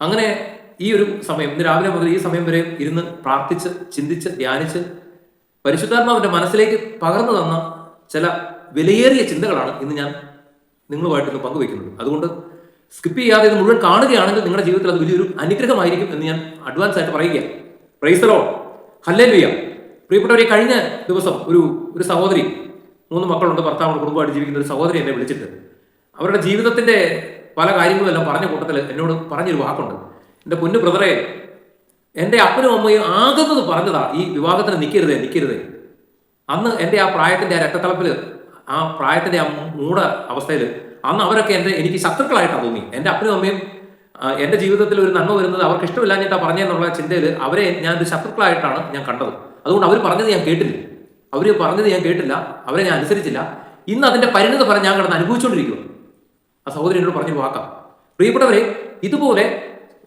അങ്ങനെ ഈ ഒരു സമയം ഇന്ന് രാവിലെ മുതൽ ഈ സമയം വരെ ഇരുന്ന് പ്രാർത്ഥിച്ച് ചിന്തിച്ച് ധ്യാനിച്ച് പരിശുദ്ധാത്മാവിന്റെ മനസ്സിലേക്ക് പകർന്നു തന്ന ചില വിലയേറിയ ചിന്തകളാണ് ഇന്ന് ഞാൻ നിങ്ങളുമായിട്ട് ഇന്ന് പങ്കുവെക്കുന്നത് അതുകൊണ്ട് സ്കിപ്പ് ചെയ്യാതെ ഇത് മുഴുവൻ കാണുകയാണെങ്കിൽ നിങ്ങളുടെ ജീവിതത്തിൽ അത് വലിയൊരു അനുഗ്രഹമായിരിക്കും എന്ന് ഞാൻ അഡ്വാൻസ് ആയിട്ട് പറയുക പ്രൈസറോ ഹല്ലേലൂയ പ്രിയപ്പെട്ടവരെ കഴിഞ്ഞ ദിവസം ഒരു ഒരു സഹോദരി മൂന്ന് മക്കളുണ്ട് ഭർത്താവ് കുടുംബമായിട്ട് ജീവിക്കുന്ന ഒരു സഹോദരി എന്നെ വിളിച്ചിട്ട് അവരുടെ ജീവിതത്തിന്റെ പല കാര്യങ്ങളും എല്ലാം പറഞ്ഞ കൂട്ടത്തിൽ എന്നോട് പറഞ്ഞൊരു വാക്കുണ്ട്. എന്റെ പൊന്നു ബ്രദറെ എന്റെ അപ്പനും അമ്മയും ആകുന്നത് പറഞ്ഞതാ ഈ വിവാഹത്തിന് നിൽക്കരുതേ നിൽക്കരുതേ അന്ന് എന്റെ ആ പ്രായത്തിന്റെ ആ രക്തത്തളപ്പിൽ ആ പ്രായത്തിന്റെ ആ മൂട അവസ്ഥയിൽ അന്ന് അവരൊക്കെ എന്റെ എനിക്ക് ശത്രുക്കളായിട്ടാണ് തോന്നി. എന്റെ അപ്പനും അമ്മയും എന്റെ ജീവിതത്തിൽ ഒരു നന്മ വരുന്നത് അവർക്ക് ഇഷ്ടമില്ലാഞ്ഞിട്ടാ പറഞ്ഞെന്നുള്ള ചിന്തയിൽ അവരെ ഞാൻ ഒരു ശത്രുക്കളായിട്ടാണ് ഞാൻ കണ്ടത്. അതുകൊണ്ട് അവർ പറഞ്ഞത് ഞാൻ കേട്ടില്ല. അവർ പറഞ്ഞത് ഞാൻ കേട്ടില്ല. അവരെ ഞാൻ അനുസരിച്ചില്ല. ഇന്ന് അതിന്റെ പരിണിത പറഞ്ഞ് ഞാൻ കിടന്ന് അനുഭവിച്ചുകൊണ്ടിരിക്കുക ആ സഹോദരി എന്നോട് പറഞ്ഞൊരു വാക്കാം പ്രിയപ്പെട്ടവരെ ഇതുപോലെ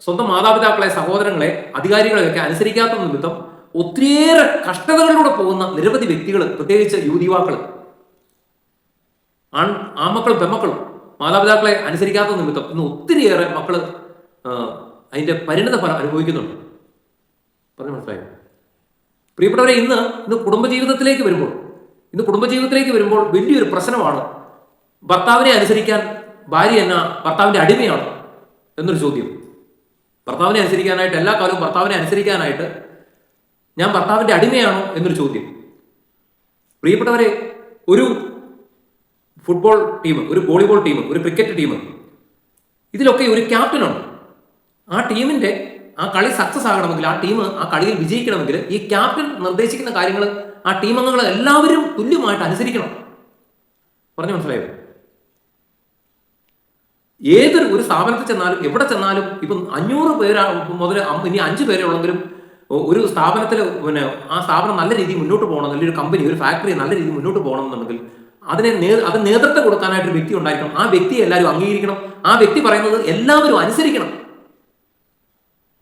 സ്വന്തം മാതാപിതാക്കളെ സഹോദരങ്ങളെ അധികാരികളെയൊക്കെ അനുസരിക്കാത്ത നിമിത്തം ഒത്തിരിയേറെ കഷ്ടതകളിലൂടെ പോകുന്ന നിരവധി വ്യക്തികൾ പ്രത്യേകിച്ച് യുവതിവാക്കൾ ആൺ ആമക്കളും പെമ്മക്കളും മാതാപിതാക്കളെ അനുസരിക്കാത്ത നിമിത്തം ഇന്ന് ഒത്തിരിയേറെ മക്കൾ ആ, അതിന്റെ പരിണിത ഫലം അനുഭവിക്കുന്നുണ്ട്. പറഞ്ഞു മനസ്സിലായോ? പ്രിയപ്പെട്ടവരെ ഇന്ന് ഇന്ന് കുടുംബജീവിതത്തിലേക്ക് വരുമ്പോൾ ഇന്ന് കുടുംബജീവിതത്തിലേക്ക് വരുമ്പോൾ വലിയൊരു പ്രശ്നമാണ് ഭർത്താവിനെ അനുസരിക്കാൻ ഭാര്യ എന്ന ഭർത്താവിന്റെ അടിമയാണ് എന്നൊരു ചോദ്യം. ഭർത്താവിനെ അനുസരിക്കാനായിട്ട് എല്ലാ കാലവും ഭർത്താവിനെ അനുസരിക്കാനായിട്ട് ഞാൻ ഭർത്താവിന്റെ അടിമയാണോ എന്നൊരു ചോദ്യം. പ്രിയപ്പെട്ടവരെ ഒരു ഫുട്ബോൾ ടീം ഒരു വോളിബോൾ ടീം ഒരു ക്രിക്കറ്റ് ടീം ഇതിലൊക്കെ ഒരു ക്യാപ്റ്റനുണ്ട് ആ ടീമിന്റെ ആ കളി സക്സസ് ആകണമെങ്കിൽ ആ ടീം ആ കളിയിൽ വിജയിക്കണമെങ്കിൽ ഈ ക്യാപ്റ്റൻ നിർദ്ദേശിക്കുന്ന കാര്യങ്ങൾ ആ ടീം എല്ലാവരും തുല്യമായിട്ട് അനുസരിക്കണം. പറഞ്ഞു മനസ്സിലായോ? ഏതൊരു ഒരു സ്ഥാപനത്തിൽ ചെന്നാലും എവിടെ ചെന്നാലും ഇപ്പം അഞ്ഞൂറ് പേരാ മുതൽ ഇനി അഞ്ച് പേരെ ഉള്ളെങ്കിലും ഒരു സ്ഥാപനത്തിൽ പിന്നെ ആ സ്ഥാപനം നല്ല രീതിയിൽ മുന്നോട്ട് പോകണം ഒരു കമ്പനി ഒരു ഫാക്ടറി നല്ല രീതിയിൽ മുന്നോട്ട് പോകണം എന്നുണ്ടെങ്കിൽ അതിനെ നേ- അത് നേതൃത്വം കൊടുക്കാനായിട്ട് ഒരു വ്യക്തി ഉണ്ടായിരിക്കണം. ആ വ്യക്തിയെ എല്ലാവരും അംഗീകരിക്കണം. ആ വ്യക്തി പറയുന്നത് എല്ലാവരും അനുസരിക്കണം.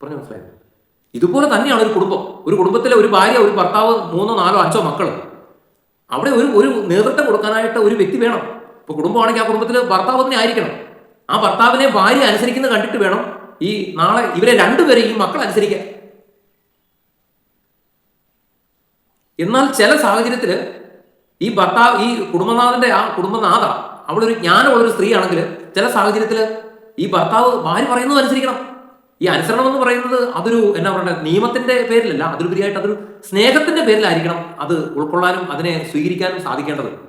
പറഞ്ഞു മനസ്സിലായോ? ഇതുപോലെ തന്നെയാണ് ഒരു കുടുംബം. ഒരു കുടുംബത്തിലെ ഒരു ഭാര്യ ഒരു ഭർത്താവ് മൂന്നോ നാലോ അഞ്ചോ മക്കൾ അവിടെ ഒരു ഒരു നേതൃത്വം കൊടുക്കാനായിട്ട് ഒരു വ്യക്തി വേണം. ഇപ്പൊ കുടുംബമാണെങ്കിൽ ആ കുടുംബത്തിൽ ഭർത്താവ് തന്നെ ആയിരിക്കണം. ആ ഭർത്താവിനെ ഭാര്യ അനുസരിക്കുന്നത് കണ്ടിട്ട് വേണം ഈ നാളെ ഇവരെ രണ്ടുപേരെ ഈ മക്കൾ അനുസരിക്കാൻ. എന്നാൽ ചില സാഹചര്യത്തിൽ ഈ ഭർത്താവ് ഈ കുടുംബനാഥന്റെ ആ കുടുംബനാഥ അവളൊരു ജ്ഞാനമുള്ളൊരു സ്ത്രീയാണെങ്കിൽ ചില സാഹചര്യത്തിൽ ഈ ഭർത്താവ് ഭാര്യ പറയുന്നത് അനുസരിക്കണം. ഈ അനുസരണം എന്ന് പറയുന്നത് അതൊരു എന്നാ പറയുക നിയമത്തിന്റെ പേരിലല്ല അതിലുപരിയായിട്ട് അതൊരു സ്നേഹത്തിന്റെ പേരിലായിരിക്കണം അത് ഉൾക്കൊള്ളാനും അതിനെ സ്വീകരിക്കാനും സാധിക്കേണ്ടത്.